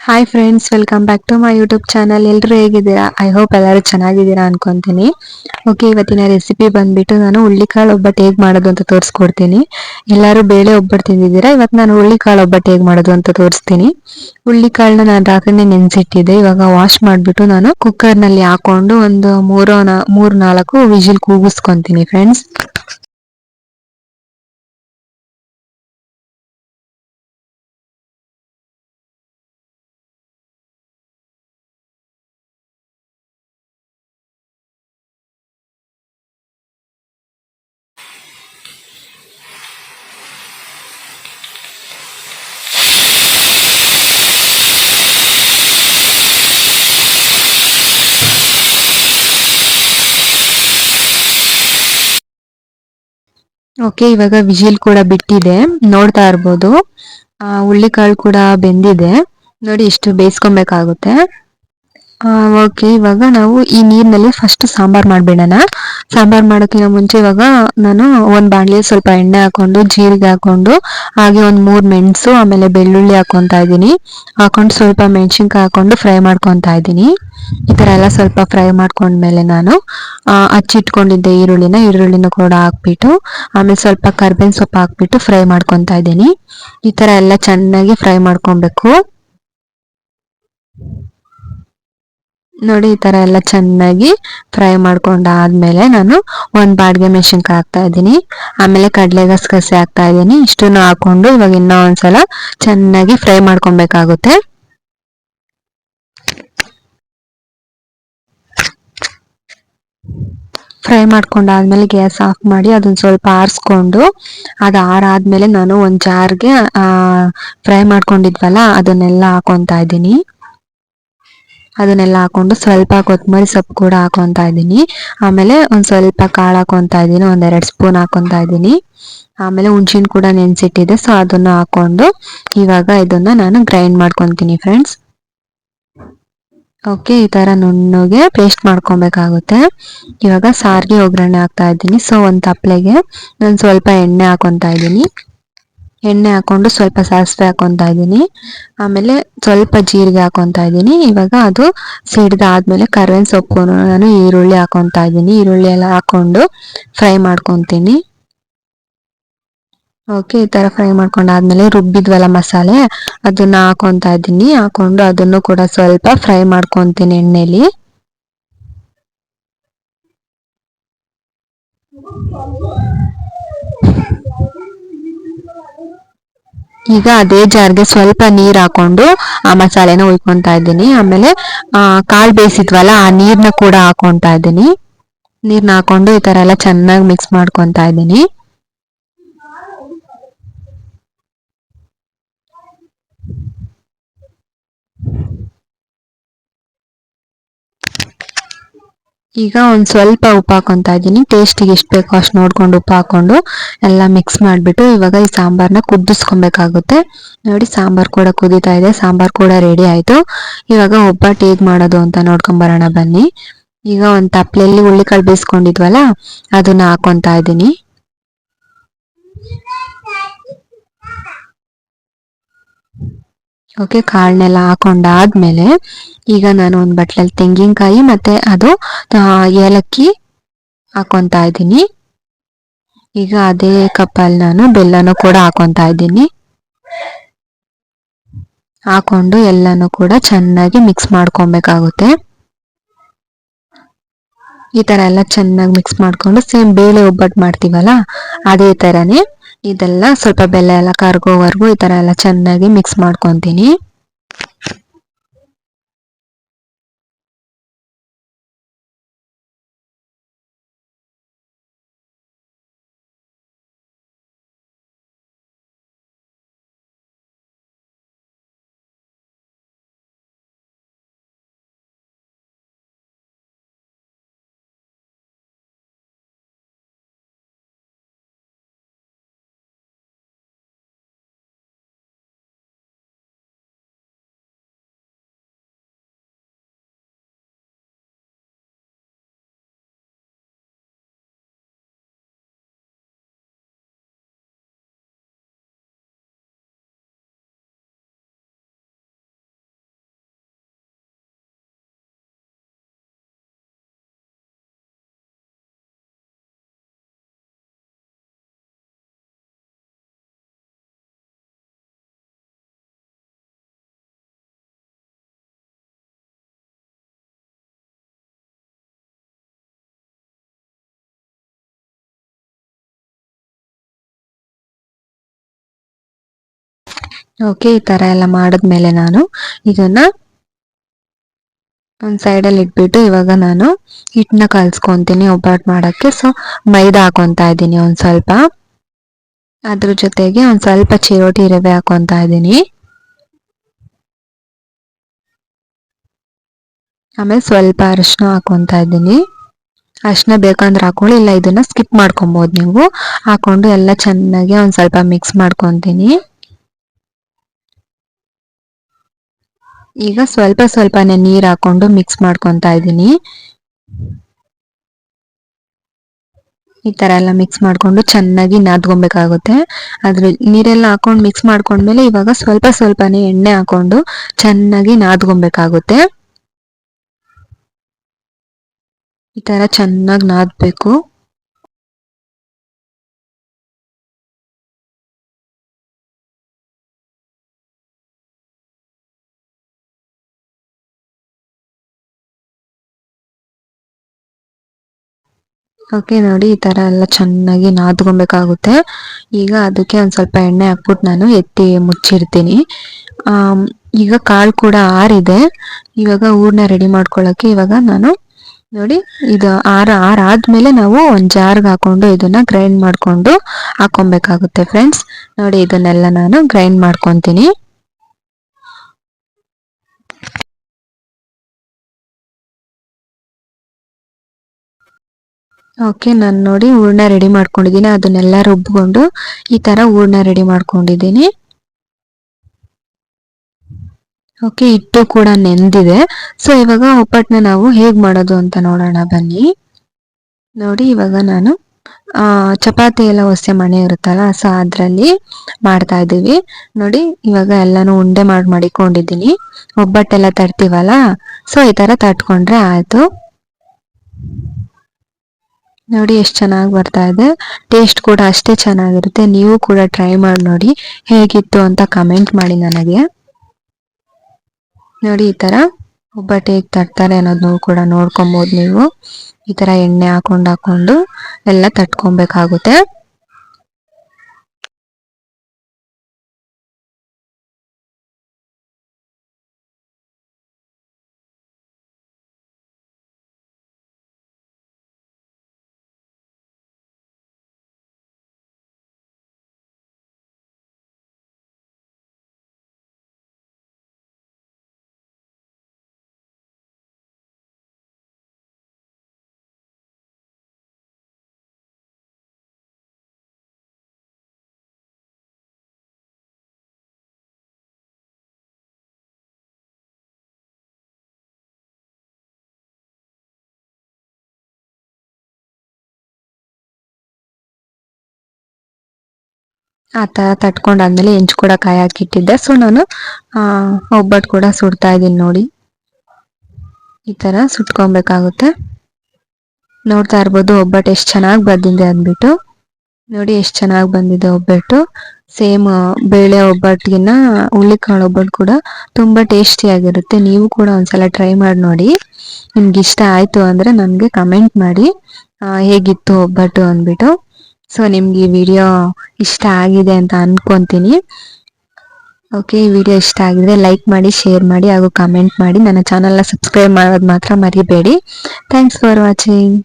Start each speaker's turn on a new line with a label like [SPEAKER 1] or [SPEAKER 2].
[SPEAKER 1] Hi friends welcome back to my YouTube channel ಎಲ್ಲರೂ ಹೇಗಿದ್ದೀರಾ? I hope ಎಲ್ಲರೂ ಚೆನ್ನಾಗಿದ್ದೀರಾ ಅನ್ಕೊತೀನಿ. ಓಕೆ ಇವತ್ತಿನ ರೆಸಿಪಿ ಬಂದ್ಬಿಟ್ಟು ನಾನು ಹುಳ್ಳಿಕಾಳು ಒಬ್ಬಟ್ಟು ಹೇಗೆ ಮಾಡೋದು ಅಂತ ತೋರಿಸ್ಕೊಡ್ತೀನಿ. ಎಲ್ಲರೂ ಬೇಳೆ ಒಬ್ಬಟ್ಟು ತಿಂದಿದ್ದೀರಾ? ಇವತ್ತು ನಾನು ಹುಳ್ಳಿಕಾಳು ಒಬ್ಬಟ್ಟು ಹೇಗೆ ಮಾಡೋದು ಅಂತ ತೋರಿಸ್ತೀನಿ. ಹುಳ್ಳಿಕಾಳನ್ನ ನಾನು ರಾತ್ರಿನೇ ನೆನೆಸಿಟ್ಟಿದ್ದೆ. ಇವಾಗ ವಾಶ್ ಮಾಡಿಬಿಟ್ಟು ನಾನು ಕುಕ್ಕರ್ನಲ್ಲಿ ಹಾಕೊಂಡು ಒಂದು ಮೂರು ಮೂರು ನಾಲ್ಕು ವಿಜಿಲ್ ಕೂಗಿಸ್ಕೊತೀನಿ ಫ್ರೆಂಡ್ಸ್ ಓಕೆ ಇವಾಗ ವಿಜಿಲ್ ಕೂಡ ಬಿಟ್ಟಿದೆ. ನೋಡ್ತಾ ಇರ್ಬೋದು. ಆ ಹುಳ್ಳಿಕಾಳು ಕೂಡ ಬೆಂದಿದೆ. ನೋಡಿ ಇಷ್ಟು ಬೇಯಿಸ್ಕೊಬೇಕಾಗುತ್ತೆ. ಓಕೆ ಇವಾಗ ನಾವು ಈ ನೀರಿನಲ್ಲಿ ಫಸ್ಟ್ ಸಾಂಬಾರ್ ಮಾಡಬೇಡೋಣ. ಸಾಂಬಾರ್ ಮಾಡೋಕ್ಕಿಂತ ಮುಂಚೆ ಇವಾಗ ನಾನು ಒಂದು ಬಾಣಲಿ ಸ್ವಲ್ಪ ಎಣ್ಣೆ ಹಾಕೊಂಡು, ಜೀರಿಗೆ ಹಾಕೊಂಡು, ಹಾಗೆ ಒಂದು ಮೂರು ಮೆಣಸು, ಆಮೇಲೆ ಬೆಳ್ಳುಳ್ಳಿ ಹಾಕೊತಾ ಇದ್ದೀನಿ. ಹಾಕೊಂಡು ಸ್ವಲ್ಪ ಮೆಣಸಿನ್ಕಾಯಿ ಹಾಕೊಂಡು ಫ್ರೈ ಮಾಡ್ಕೊತಾ ಇದ್ದೀನಿ. ಈ ಥರ ಎಲ್ಲ ಸ್ವಲ್ಪ ಫ್ರೈ ಮಾಡ್ಕೊಂಡ್ಮೇಲೆ ನಾನು ಹಚ್ಚಿಟ್ಕೊಂಡಿದ್ದೆ ಈರುಳ್ಳಿನ ಈರುಳ್ಳಿನ ಕೂಡ ಹಾಕ್ಬಿಟ್ಟು, ಆಮೇಲೆ ಸ್ವಲ್ಪ ಕರ್ಬೇವಿನ ಸೊಪ್ಪು ಹಾಕ್ಬಿಟ್ಟು ಫ್ರೈ ಮಾಡ್ಕೊತಾ ಇದ್ದೀನಿ. ಈ ಥರ ಎಲ್ಲ ಚೆನ್ನಾಗಿ ಫ್ರೈ ಮಾಡ್ಕೊಬೇಕು. ನೋಡಿ, ಈ ತರ ಎಲ್ಲ ಚೆನ್ನಾಗಿ ಫ್ರೈ ಮಾಡ್ಕೊಂಡಾದ್ಮೇಲೆ ನಾನು ಒಂದ್ ಬಾಡಿಗೆ ಮೆಣಸಿನ್ಕಾಯಿ ಹಾಕ್ತಾ ಇದ್ದೀನಿ. ಆಮೇಲೆ ಕಡಲೆ ಗಸಗಸೆ ಹಾಕ್ತಾ ಇದ್ದೀನಿ. ಇಷ್ಟನ್ನು ಹಾಕೊಂಡು ಇವಾಗ ಇನ್ನೂ ಒಂದ್ಸಲ ಚೆನ್ನಾಗಿ ಫ್ರೈ ಮಾಡ್ಕೊಬೇಕಾಗುತ್ತೆ. ಫ್ರೈ ಮಾಡ್ಕೊಂಡಾದ್ಮೇಲೆ ಗ್ಯಾಸ್ ಆಫ್ ಮಾಡಿ ಅದನ್ನ ಸ್ವಲ್ಪ ಆರಿಸ್ಕೊಂಡು ಅದು ಆರಾದ್ಮೇಲೆ ನಾನು ಒಂದು ಜಾರ್ಗೆ ಫ್ರೈ ಮಾಡ್ಕೊಂಡಿದ್ವಲ್ಲ, ಅದನ್ನೆಲ್ಲ ಹಾಕೊತಾ ಇದ್ದೀನಿ. ಅದನ್ನೆಲ್ಲ ಹಾಕೊಂಡು ಸ್ವಲ್ಪ ಕೊತ್ತಂಬರಿ ಸೊಪ್ಪು ಕೂಡ ಹಾಕೊತಾ ಇದ್ದೀನಿ. ಆಮೇಲೆ ಒಂದು ಸ್ವಲ್ಪ ಕಾಳು ಹಾಕೊಂತ ಇದ್ದೀನಿ ಒಂದೆರಡು ಸ್ಪೂನ್ ಹಾಕೊತಾ ಇದ್ದೀನಿ. ಆಮೇಲೆ ಹುಣ್ಸಿನ ಕೂಡ ನೆನೆಸಿಟ್ಟಿದೆ ಸೊ ಅದನ್ನು ಹಾಕೊಂಡು ಇವಾಗ ಇದನ್ನ ನಾನು ಗ್ರೈಂಡ್ ಮಾಡ್ಕೊತೀನಿ ಫ್ರೆಂಡ್ಸ್ ಓಕೆ ಈ ತರ ನುಣ್ಣಗೆ ಪೇಸ್ಟ್ ಮಾಡ್ಕೊಬೇಕಾಗುತ್ತೆ. ಇವಾಗ ಸಾರಿಗೆ ಒಗ್ಗರಣೆ ಹಾಕ್ತಾ ಇದ್ದೀನಿ ಸೊ ಒಂದು ತಪ್ಪಲೆಗೆ ನಾನು ಸ್ವಲ್ಪ ಎಣ್ಣೆ ಹಾಕೊತಾ ಇದ್ದೀನಿ. ಎಣ್ಣೆ ಹಾಕೊಂಡು ಸ್ವಲ್ಪ ಸಾಸಿವೆ ಹಾಕೊತಾ ಇದ್ದೀನಿ. ಆಮೇಲೆ ಸ್ವಲ್ಪ ಜೀರಿಗೆ ಹಾಕೊತಾ ಇದ್ದೀನಿ. ಇವಾಗ ಅದು ಸಿಡ್ದಾದ್ಮೇಲೆ ಕರ್ಬೇವಿನ ಸೊಪ್ಪು, ನಾನು ಈರುಳ್ಳಿ ಹಾಕೊತಾ ಇದ್ದೀನಿ. ಈರುಳ್ಳಿ ಎಲ್ಲ ಹಾಕೊಂಡು ಫ್ರೈ ಮಾಡ್ಕೊತೀನಿ. ಓಕೆ, ಈ ತರ ಫ್ರೈ ಮಾಡ್ಕೊಂಡಾದ್ಮೇಲೆ ರುಬ್ಬಿದ್ವಲ್ಲ ಮಸಾಲೆ, ಅದನ್ನ ಹಾಕೊತಾ ಇದ್ದೀನಿ. ಹಾಕೊಂಡು ಅದನ್ನು ಕೂಡ ಸ್ವಲ್ಪ ಫ್ರೈ ಮಾಡ್ಕೊತೀನಿ ಎಣ್ಣೆಲಿ. ಈಗ ಅದೇ ಜಾರ್ಗೆ ಸ್ವಲ್ಪ ನೀರು ಹಾಕೊಂಡು ಆ ಮಸಾಲೆನ ಉಯ್ಕೊತಾ ಇದ್ದೀನಿ. ಆಮೇಲೆ ಕಾಳು ಬೇಯಿಸಿದ್ವಲ್ಲ, ಆ ನೀರನ್ನ ಕೂಡ ಹಾಕೊತಾ ಇದ್ದೀನಿ. ನೀರನ್ನ ಹಾಕೊಂಡು ಈ ಥರ ಎಲ್ಲ ಚೆನ್ನಾಗಿ ಮಿಕ್ಸ್ ಮಾಡ್ಕೊತಾ ಇದ್ದೀನಿ. ಈಗ ಒಂದು ಸ್ವಲ್ಪ ಉಪ್ಪು ಹಾಕೊತಾ ಇದ್ದೀನಿ. ಟೇಸ್ಟಿಗೆ ಎಷ್ಟು ಬೇಕೋ ಅಷ್ಟು ನೋಡ್ಕೊಂಡು ಉಪ್ಪು ಹಾಕೊಂಡು ಎಲ್ಲ ಮಿಕ್ಸ್ ಮಾಡಿಬಿಟ್ಟು ಇವಾಗ ಈ ಸಾಂಬಾರನ್ನ ಕುದಿಸ್ಕೊಬೇಕಾಗುತ್ತೆ. ನೋಡಿ, ಸಾಂಬಾರ್ ಕೂಡ ಕುದೀತಾ ಇದೆ. ಸಾಂಬಾರ್ ಕೂಡ ರೆಡಿ ಆಯಿತು. ಇವಾಗ ಒಬ್ಬಟ್ಟು ಹೇಗೆ ಮಾಡೋದು ಅಂತ ನೋಡ್ಕೊಂಬರೋಣ ಬನ್ನಿ. ಈಗ ಒಂದು ತಪ್ಪಲೆಯಲ್ಲಿ ಹುಳ್ಳಿಕಾಳು ಬೇಯಿಸ್ಕೊಂಡಿದ್ವಲ್ಲ, ಅದನ್ನ ಹಾಕೊತಾ ಇದ್ದೀನಿ. ಓಕೆ ಕಾಳನ್ನೆಲ್ಲ ಹಾಕೊಂಡಾದ್ಮೇಲೆ ಈಗ ನಾನು ಒಂದು ಬಟ್ಲಲ್ಲಿ ತೆಂಗಿನಕಾಯಿ ಮತ್ತೆ ಅದು ಏಲಕ್ಕಿ ಹಾಕೊತಾ ಇದ್ದೀನಿ. ಈಗ ಅದೇ ಕಪ್ಪಲ್ಲಿ ನಾನು ಬೆಲ್ಲನೂ ಕೂಡ ಹಾಕೊತಾ ಇದ್ದೀನಿ. ಹಾಕೊಂಡು ಎಲ್ಲನೂ ಕೂಡ ಚೆನ್ನಾಗಿ ಮಿಕ್ಸ್ ಮಾಡ್ಕೊಬೇಕಾಗುತ್ತೆ. ಈ ತರ ಎಲ್ಲ ಚೆನ್ನಾಗಿ ಮಿಕ್ಸ್ ಮಾಡ್ಕೊಂಡು ಸೇಮ್ ಬೇಳೆ ಒಬ್ಬಟ್ಟು ಮಾಡ್ತೀವಲ್ಲ, ಅದೇ ತರನೇ. ಇದೆಲ್ಲ ಸ್ವಲ್ಪ ಬೆಲ್ಲ ಎಲ್ಲ ಕರ್ಗೋವರೆಗೂ ಈ ಥರ ಎಲ್ಲ ಚೆನ್ನಾಗಿ ಮಿಕ್ಸ್ ಮಾಡ್ಕೊತೀನಿ. ಓಕೆ ಈ ತರ ಎಲ್ಲ ಮಾಡಿದ್ಮೇಲೆ ನಾನು ಇದನ್ನ ಒಂದು ಸೈಡಲ್ಲಿ ಇಟ್ಬಿಟ್ಟು ಇವಾಗ ನಾನು ಹಿಟ್ಟನ್ನ ಕಲ್ಸ್ಕೊಂತೀನಿ ಒಬ್ಬಟ್ಟು ಮಾಡಕ್ಕೆ. ಸೊ ಮೈದಾ ಹಾಕೊತಾ ಇದ್ದೀನಿ ಒಂದ್ ಸ್ವಲ್ಪ. ಅದ್ರ ಜೊತೆಗೆ ಒಂದು ಸ್ವಲ್ಪ ಚಿರೋಟಿ ರವೆ ಹಾಕೊಂತಾ ಇದ್ದೀನಿ. ಆಮೇಲೆ ಸ್ವಲ್ಪ ಅರಿಶಿನ ಹಾಕೊಂತಾ ಇದ್ದೀನಿ. ಅರಿಶಿನ ಬೇಕಂದ್ರೆ ಹಾಕೊಳ್ಳಿ, ಇಲ್ಲ ಇದನ್ನ ಸ್ಕಿಪ್ ಮಾಡ್ಕೊಬಹುದು ನೀವು. ಹಾಕೊಂಡು ಎಲ್ಲ ಚೆನ್ನಾಗಿ ಒಂದು ಸ್ವಲ್ಪ ಮಿಕ್ಸ್ ಮಾಡ್ಕೊತೀನಿ. ಈಗ ಸ್ವಲ್ಪ ಸ್ವಲ್ಪನೇ ನೀರ್ ಹಾಕೊಂಡು ಮಿಕ್ಸ್ ಮಾಡ್ಕೊತಾ ಇದ್ದೀನಿ. ಈ ತರ ಎಲ್ಲ ಮಿಕ್ಸ್ ಮಾಡ್ಕೊಂಡು ಚೆನ್ನಾಗಿ ನಾದ್ಕೊಬೇಕಾಗುತ್ತೆ. ಅದ್ರ ನೀರೆಲ್ಲ ಹಾಕೊಂಡು ಮಿಕ್ಸ್ ಮಾಡ್ಕೊಂಡ್ಮೇಲೆ ಇವಾಗ ಸ್ವಲ್ಪ ಸ್ವಲ್ಪನೇ ಎಣ್ಣೆ ಹಾಕೊಂಡು ಚೆನ್ನಾಗಿ ನಾದ್ಕೊಬೇಕಾಗುತ್ತೆ. ಈ ತರ ಚೆನ್ನಾಗಿ ನಾದ್ಬೇಕು. ಓಕೆ ನೋಡಿ, ಈ ತರ ಎಲ್ಲ ಚೆನ್ನಾಗಿ ನಾದ್ಕೊಬೇಕಾಗುತ್ತೆ. ಈಗ ಅದಕ್ಕೆ ಒಂದ್ ಸ್ವಲ್ಪ ಎಣ್ಣೆ ಹಾಕ್ಬಿಟ್ಟು ನಾನು ಎತ್ತಿ ಮುಚ್ಚಿಡ್ತೀನಿ. ಈಗ ಕಾಳು ಕೂಡ ಆರಿದೆ. ಇವಾಗ ಊರ್ನ ರೆಡಿ ಮಾಡ್ಕೊಳ್ಳೋಕೆ ಇವಾಗ ನಾನು ನೋಡಿ, ಇದು ಆರ ಆರ್ ಆದ್ಮೇಲೆ ನಾವು ಒಂದ್ ಜಾರ್ಗೆ ಹಾಕೊಂಡು ಇದನ್ನ ಗ್ರೈಂಡ್ ಮಾಡ್ಕೊಂಡು ಹಾಕೊಬೇಕಾಗುತ್ತೆ ಫ್ರೆಂಡ್ಸ್ ನೋಡಿ, ಇದನ್ನೆಲ್ಲ ನಾನು ಗ್ರೈಂಡ್ ಮಾಡ್ಕೊತೀನಿ. ಓಕೆ ನಾನು ನೋಡಿ ಹೂರ್ಣ ರೆಡಿ ಮಾಡ್ಕೊಂಡಿದ್ದೀನಿ. ಅದನ್ನೆಲ್ಲ ರುಬ್ಬಿಕೊಂಡು ಈ ಥರ ಹೂರ್ಣ ರೆಡಿ ಮಾಡ್ಕೊಂಡಿದ್ದೀನಿ. ಓಕೆ ಹಿಟ್ಟು ಕೂಡ ನೆಂದಿದೆ. ಸೊ ಇವಾಗ ಒಪ್ಪಟ್ಟನ್ನ ನಾವು ಹೇಗೆ ಮಾಡೋದು ಅಂತ ನೋಡೋಣ, ಬನ್ನಿ. ನೋಡಿ, ಇವಾಗ ನಾನು ಚಪಾತಿ ಎಲ್ಲ ಹೊಸೆ ಮಣೆ ಇರುತ್ತಲ್ಲ ಸೊ ಅದರಲ್ಲಿ ಮಾಡ್ತಾ ಇದ್ದೀವಿ. ನೋಡಿ, ಇವಾಗ ಎಲ್ಲಾನು ಉಂಡೆ ಮಾಡಿ, ಮಾಡಿಕೊಂಡಿದ್ದೀನಿ. ಒಬ್ಬಟ್ಟೆಲ್ಲ ತರ್ತೀವಲ್ಲ ಸೊ ಈ ಥರ ತಟ್ಕೊಂಡ್ರೆ ಆಯ್ತು. ನೋಡಿ ಎಷ್ಟು ಚೆನ್ನಾಗಿ ಬರ್ತಾ ಇದೆ. ಟೇಸ್ಟ್ ಕೂಡ ಅಷ್ಟೇ ಚೆನ್ನಾಗಿರುತ್ತೆ. ನೀವು ಕೂಡ ಟ್ರೈ ಮಾಡಿ ನೋಡಿ ಹೇಗಿತ್ತು ಅಂತ ಕಮೆಂಟ್ ಮಾಡಿ ನನಗೆ. ನೋಡಿ ಈ ತರ ಒಬ್ಬಟ್ಟು ಹೇಗೆ ತಟ್ತಾರೆ ಕೂಡ ನೋಡ್ಕೊಬಹುದು ನೀವು. ಈ ತರ ಎಣ್ಣೆ ಹಾಕೊಂಡು ಹಾಕೊಂಡು ಎಲ್ಲ ತಟ್ಕೊಬೇಕಾಗುತ್ತೆ. ಆ ತರ ತಟ್ಕೊಂಡಾದ್ಮೇಲೆ ಹೆಂಚು ಕೂಡ ಕಾಯಿ ಹಾಕಿಟ್ಟಿದ್ದೆ. ಸೊ ನಾನು ಒಬ್ಬಟ್ಟು ಕೂಡ ಸುಡ್ತಾ ಇದ್ದೀನಿ ನೋಡಿ. ಈ ತರ ಸುಟ್ಕೊಬೇಕಾಗುತ್ತೆ. ನೋಡ್ತಾ ಇರ್ಬೋದು ಒಬ್ಬಟ್ಟು ಎಷ್ಟು ಚೆನ್ನಾಗಿ ಬಂದಿದೆ ಅಂದ್ಬಿಟ್ಟು. ನೋಡಿ ಎಷ್ಟು ಚೆನ್ನಾಗಿ ಬಂದಿದೆ ಒಬ್ಬಟ್ಟು. ಸೇಮ್ ಬೇಳೆ ಒಬ್ಬಟ್ಟಿನ ಹುಳ್ಳಿಕಾಳು ಒಬ್ಬಟ್ಟು ಕೂಡ ತುಂಬಾ ಟೇಸ್ಟಿಯಾಗಿರುತ್ತೆ ನೀವು ಕೂಡ ಒಂದ್ಸಲ ಟ್ರೈ ಮಾಡಿ ನೋಡಿ. ನಿಮ್ಗೆ ಇಷ್ಟ ಆಯ್ತು ಅಂದ್ರೆ ನನಗೆ ಕಮೆಂಟ್ ಮಾಡಿ. ಹೇಗಿತ್ತು ಒಬ್ಬಟ್ಟು ಅಂದ್ಬಿಟ್ಟು. ಸೊ ನಿಮ್ಗೆ ಈ ವಿಡಿಯೋ ಇಷ್ಟ ಆಗಿದೆ ಅಂತ ಅನ್ಕೊಂತೀನಿ. ಓಕೆ ಈ ವಿಡಿಯೋ ಇಷ್ಟ ಆಗಿದ್ರೆ ಲೈಕ್ ಮಾಡಿ ಶೇರ್ ಮಾಡಿ ಹಾಗೂ ಕಮೆಂಟ್ ಮಾಡಿ. ನನ್ನ ಚಾನಲ್ನ ಸಬ್ಸ್ಕ್ರೈಬ್ ಮಾಡೋದು ಮಾತ್ರ ಮರಿಬೇಡಿ. Thanks for watching